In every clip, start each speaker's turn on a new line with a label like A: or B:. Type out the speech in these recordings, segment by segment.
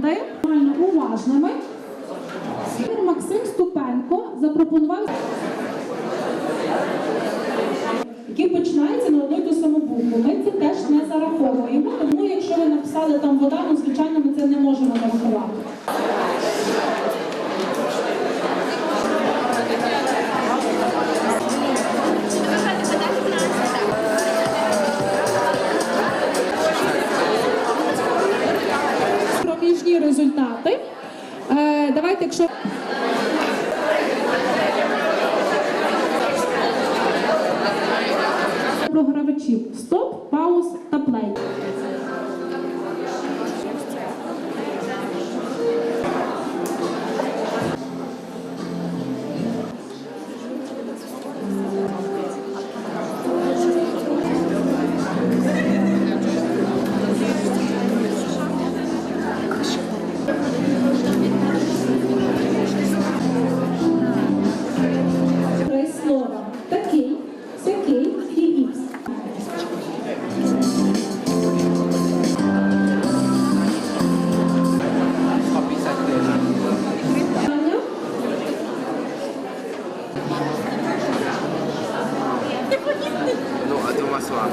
A: команди уважними. Максим Ступенко запропонував, який починається на букву. Ми це теж не зараховуємо. Тому якщо ви написали там вода, ну звичайно ми це не можемо програвачів стоп, пауз та плей.
B: А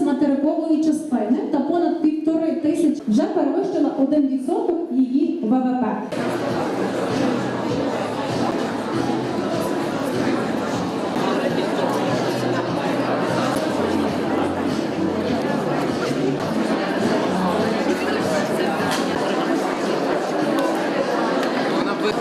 A: На материкової частини та понад півтори тисячі вже перевищила 1% її ВВП.
B: Вона би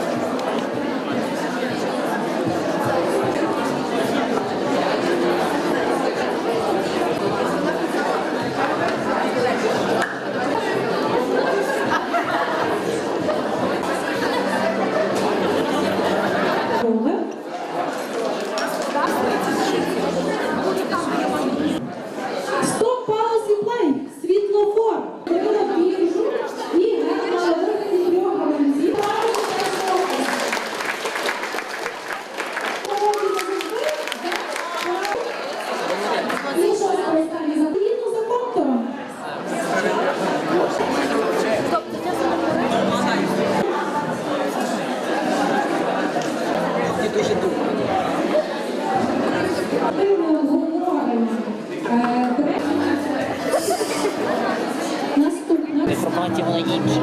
A: Друге. Стоп, пауз і плей. Світлофор. Робила біржу і грала вигляді трьох гравців. І що останнє задіяно за фактором? Активне обговорення. Е, бере- Наступне.
C: форматі вона інша.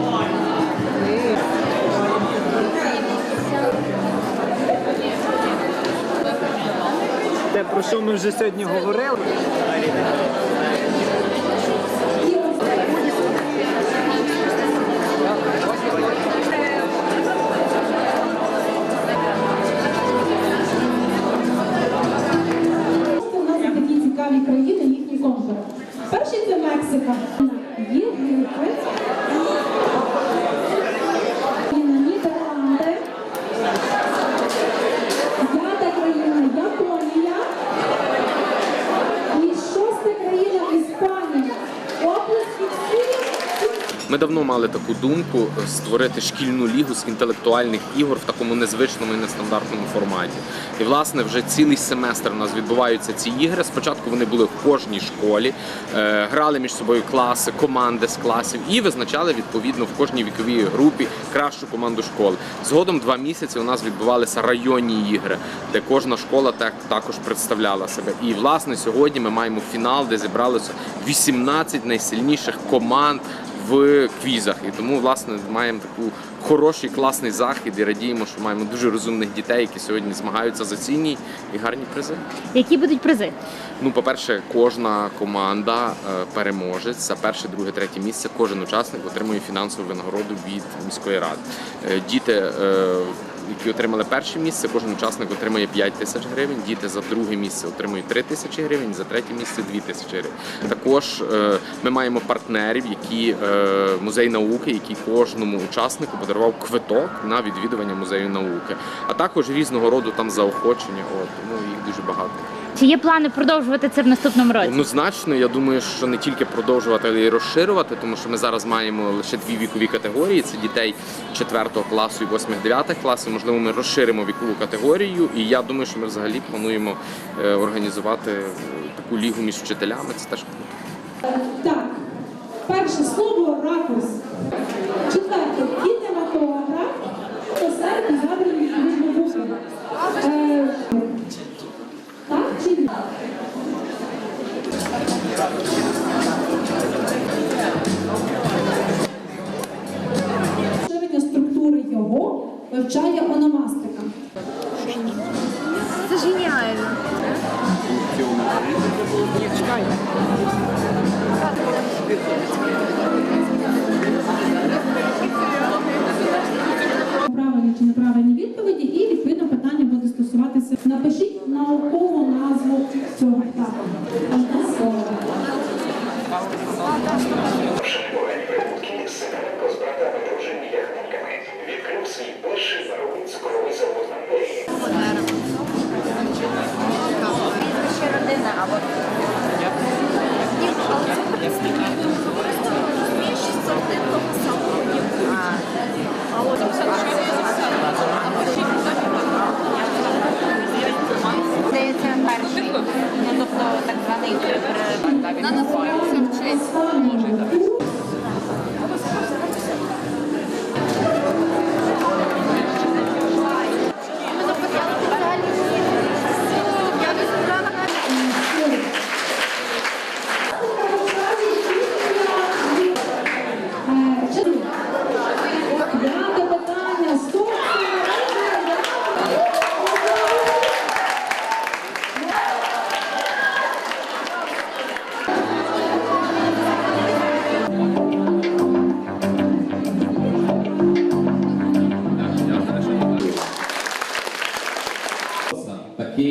D: Те, про що ми вже сьогодні говорили.
B: Ми давно мали таку думку створити шкільну лігу з інтелектуальних ігор в такому незвичному і нестандартному форматі. І власне вже цілий семестр у нас відбуваються ці ігри. Спочатку вони були в кожній школі, е, грали між собою класи, команди з класів і визначали відповідно в кожній віковій групі кращу команду школи. Згодом два місяці у нас відбувалися районні ігри, де кожна школа так також представляла себе. І власне сьогодні ми маємо фінал, де зібралося 18 найсильніших команд в квізах. І тому, власне, маємо таку хороший, класний захід і радіємо, що маємо дуже розумних дітей, які сьогодні змагаються за цінні і гарні призи.
C: Які будуть призи?
B: Ну, по-перше, кожна команда е, переможець за перше, друге, третє місце. Кожен учасник отримує фінансову винагороду від міської ради. Е, Діти, е, які отримали перше місце, кожен учасник отримує 5 тисяч гривень. Діти за друге місце отримують 3 тисячі гривень, за третє місце 2 тисячі гривень. Також ми маємо партнерів, які музей науки, який кожному учаснику подарував квиток на відвідування музею науки, а також різного роду там заохочення. От тому їх дуже багато.
C: Чи є плани продовжувати це в наступному році?
E: Однозначно, я думаю, що не тільки продовжувати, але й розширювати, тому що ми зараз маємо лише дві вікові категорії: це дітей 4 класу і 8-9 класів. Можливо, ми розширимо вікову категорію. І я думаю, що ми взагалі плануємо е, організувати е, таку лігу між вчителями. Це теж круто.
A: Так, перше слово ракурс.
C: Геніально.
A: Правильні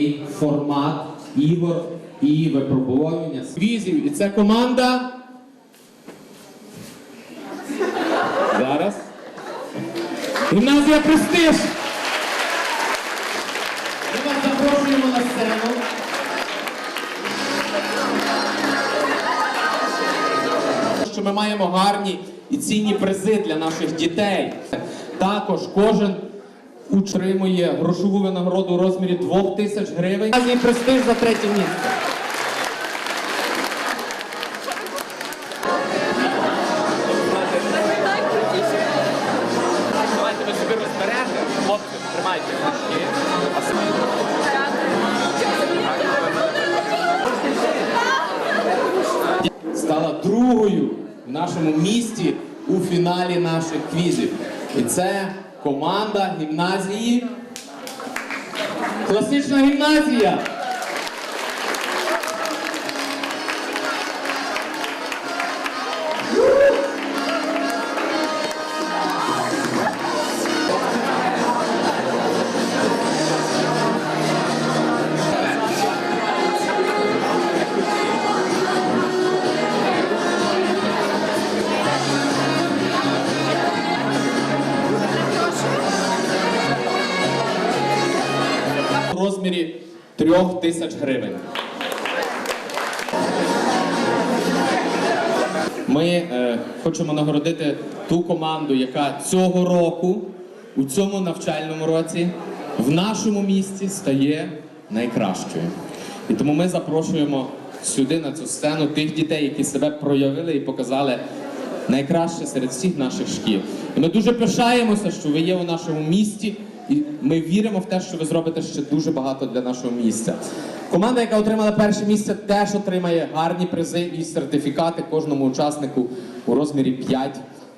B: такий формат ігор і випробування візів. І це команда. Зараз. Гімназія Престиж. Ми вас запрошуємо на сцену. Що ми маємо гарні і цінні призи для наших дітей. Також кожен утримує грошову винагороду у розмірі 2 тисяч гривень. Гімназії Престиж за третє місце.
E: Давайте ви собі розберете, хлопці, тримайте книжки.
B: стала другою в нашому місті у фіналі наших квізів. І це команда гімназії. Класична гімназія. Розмірі трьох тисяч гривень. Ми е, хочемо нагородити ту команду, яка цього року, у цьому навчальному році, в нашому місті стає найкращою. І тому ми запрошуємо сюди на цю сцену тих дітей, які себе проявили і показали найкраще серед всіх наших шкіл. І ми дуже пишаємося, що ви є у нашому місті, і ми віримо в те, що ви зробите ще дуже багато для нашого місця. Команда, яка отримала перше місце, теж отримає гарні призи і сертифікати кожному учаснику у розмірі 5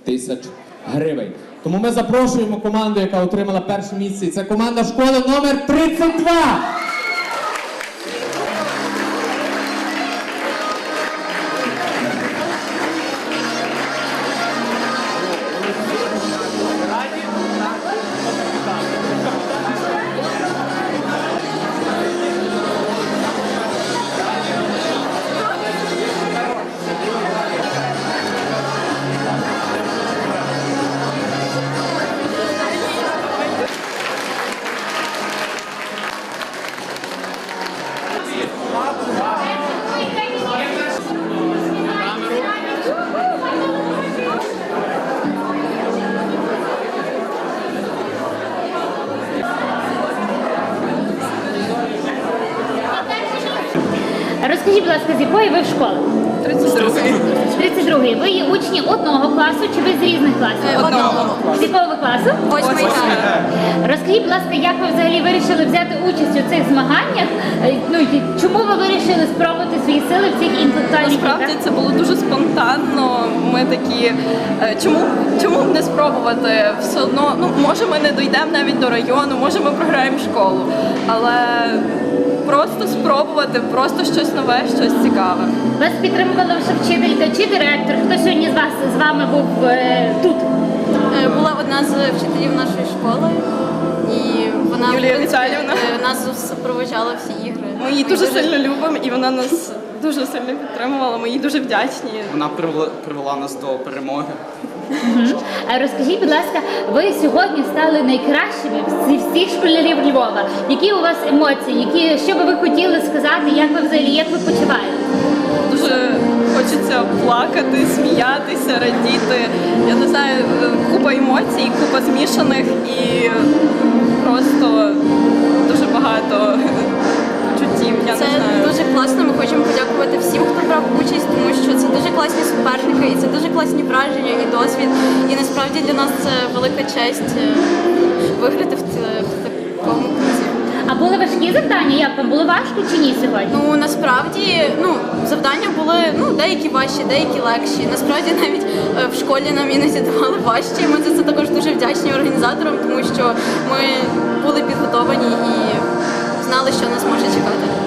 B: тисяч гривень. Тому ми запрошуємо команду, яка отримала перше місце. І це команда школи номер 32.
C: Розкажіть, будь ласка, з якої ви в школі? 32-ї. Ви є учні одного класу чи ви з різних класів?
F: Одного.
C: З якого ви класу?
F: Восьмий.
C: Розкажіть, будь ласка, як ви взагалі вирішили взяти участь у цих змаганнях? Е, Ну і чому ви вирішили спробувати свої сили в цих інтелектуальних
G: Насправді
C: іграх?
G: це було дуже спонтанно. Ми такі, е, чому, чому б не спробувати? Все одно, ну може ми не дійдемо навіть до району, може ми програємо школу. Але просто спробувати, просто щось нове, щось цікаве.
C: Вас підтримувала ваша вчителька чи директор? Хто сьогодні з вас з вами був е, тут?
H: Е, Була одна з вчителів нашої школи, і вона
G: Юлія
H: в принципі,
G: Віталіївна.
H: е, нас супроводжала всі ігри.
G: Ми її дуже сильно любимо, і вона нас дуже сильно підтримувала. Ми їй дуже вдячні.
D: Вона привела, привела нас до перемоги.
C: А розкажіть, будь ласка, ви сьогодні стали найкращими зі всіх школярів Львова. Які у вас емоції? Які що би ви хотіли сказати? Як ви взагалі як ви почуваєте?
G: Дуже хочеться плакати, сміятися, радіти. Я не знаю, купа емоцій, купа змішаних і просто дуже багато почуттів. Я
H: Це
G: не знаю.
H: дуже класно. Ми хочемо подякувати всім, хто брав участь, тому що це дуже класні суперники, і це дуже класні враження і досвід. І насправді для нас це велика честь е, виграти в, в такому курсі.
C: А були важкі завдання? Як вам було важко чи ні сьогодні?
H: Ну насправді ну завдання були ну деякі важчі, деякі легші. Насправді навіть е, в школі нам іноді давали важчі. Ми за це також дуже вдячні організаторам, тому що ми були підготовані і знали, що нас може чекати.